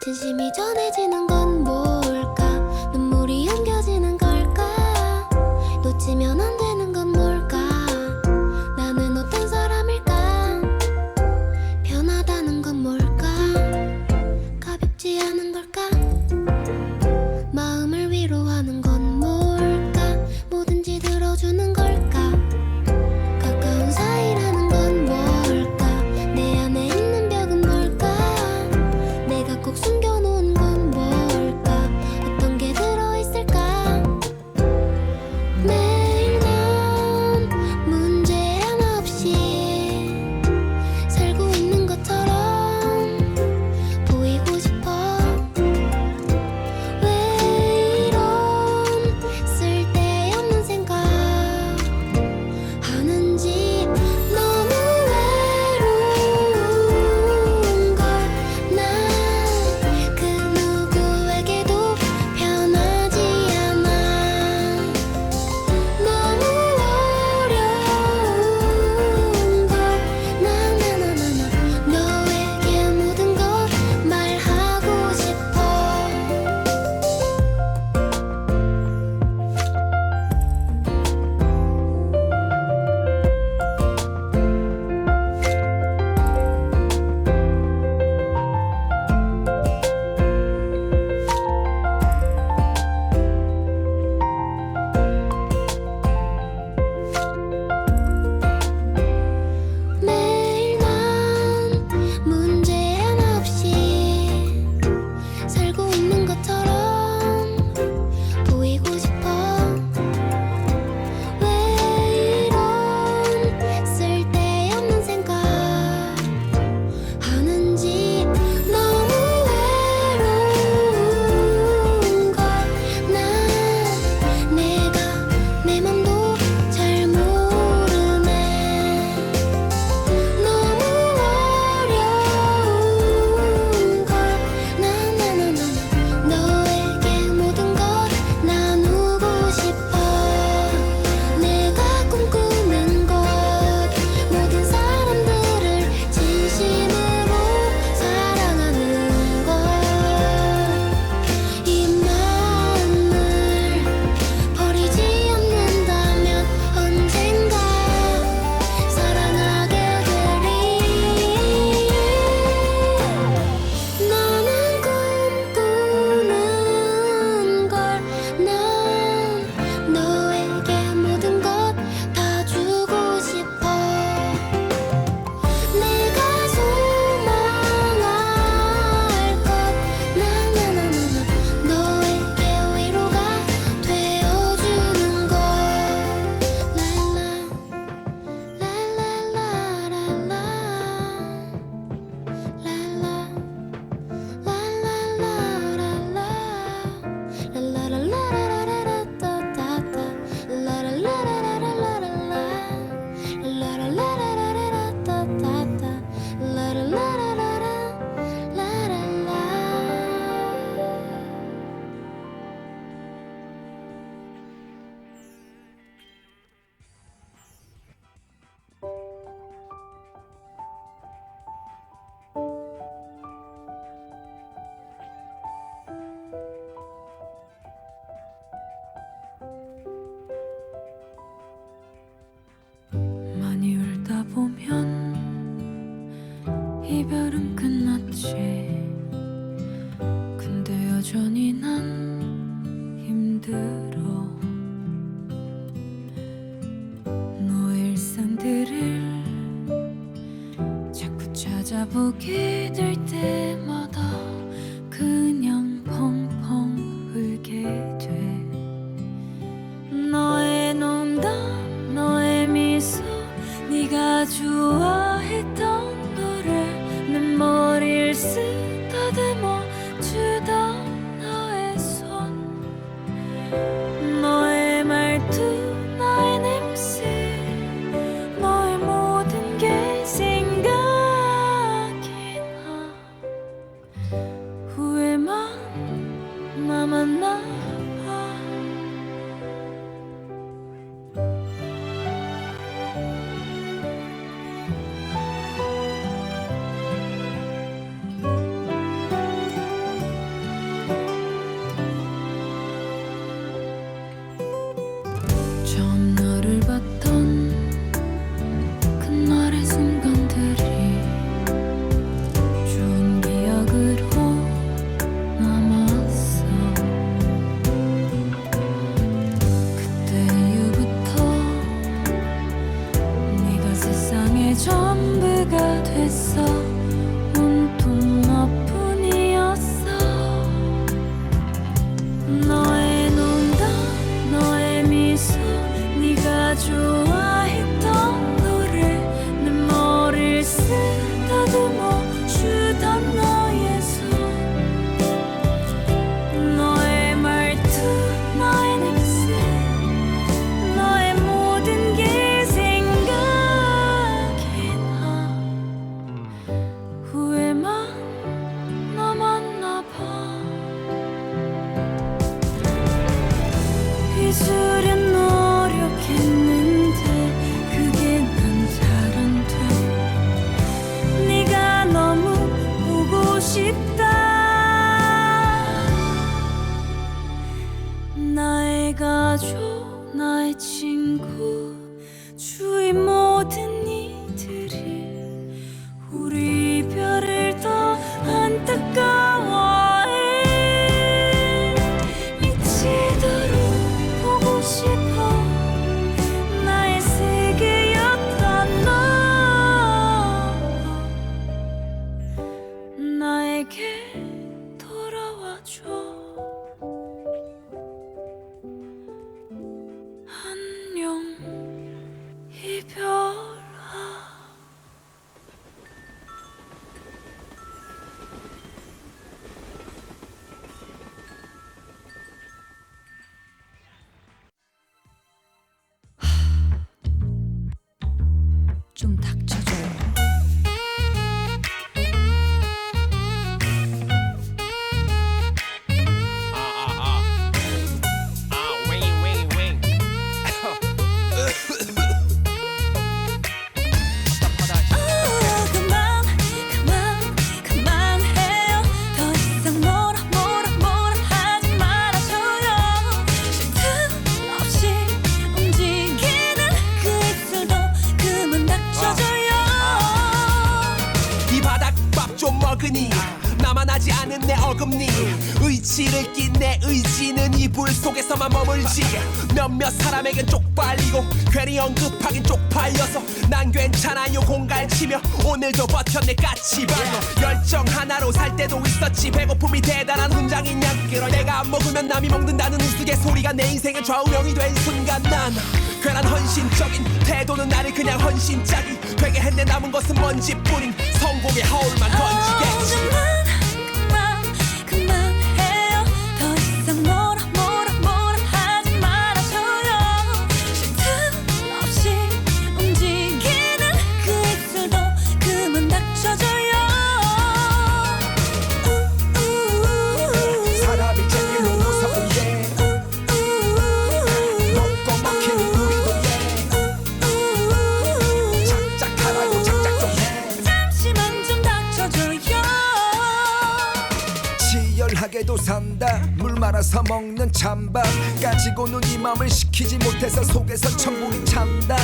진심이 전해지는 건데. 전부가 됐어 가족, 나의 친구, 주위 모든 이들이 우리 이별을 더 안타까워해. 미치도록 보고 싶어. 나의 세계였던 너. 나에게 좀 닥쳐줘요. 나만 하지 않은 내 어금니. 의지를 낀 내 의지는 이불 속에서만 머물지. 몇몇 사람에겐 쪽팔리고 괜히 언급하긴 쪽팔려서 난 괜찮아요 공갈치며. 오늘도 버텼네 까치발로. 열정 하나로 살 때도 있었지. 배고픔이 대단한 훈장인 양끌어. 내가 안 먹으면 남이 먹는다는 우스갯소리가 내 인생의 좌우명이 된 순간 난 괜한 헌신적인 태도는 나를 그냥 헌신짝이. 되게 했네 남은 것은 먼지뿐인 성공의 허울만 던지겠지 말아서 먹는 찬밥. 가지고는 이 맘을 식히지 못해서 속에서 천국이 찬다.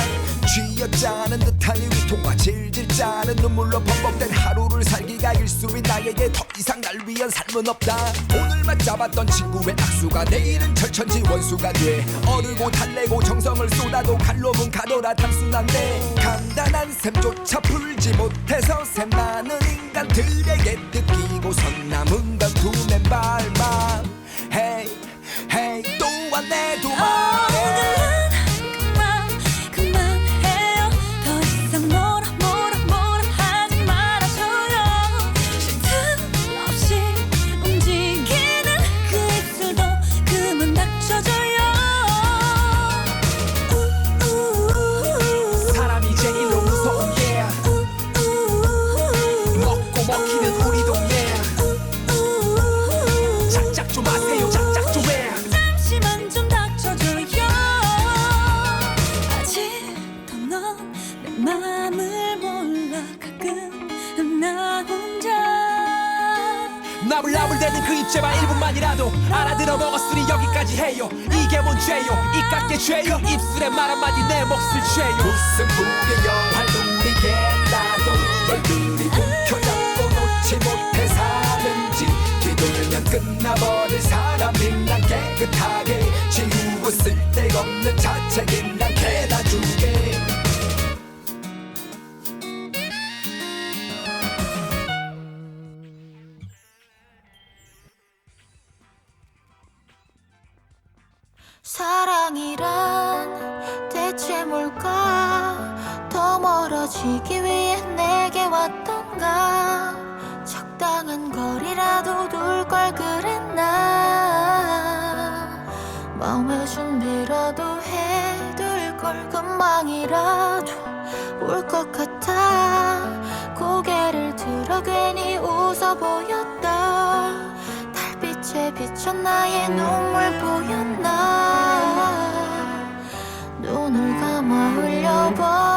쥐어 짜는 듯한 이 위통과 질질 짜는 눈물로 범벅된 하루를 살기가 일수인 나에게 더 이상 날 위한 삶은 없다. 오늘만 잡았던 친구의 악수가 내일은 철천지 원수가 돼. 어르고 달래고 정성을 쏟아도 갈로문 가더라 단순한데. 간단한 셈조차 풀지 못해서 셈많은 인간들에게 뜯기고 선 남은 건두 맨발 나불나불대는 그 입 제발 1분만이라도 알아들어 먹었으니 여기까지 해요. 이게 뭔 죄요? 이깟게 죄요? 입술에 말 한마디 내 몫을 죄요? 무슨 부의 영할 누리겠다고 얼굴이 움켜잡고 놓지 못해 사는지 뒤돌면 끝나버릴 사람인 난 깨끗하게 지우고 쓸데없는 자책인 방이라도 올 것 같아. 고개를 들어 괜히 웃어 보였다. 달빛에 비춰 나의 눈물 보였나. 눈을 감아 흘려봐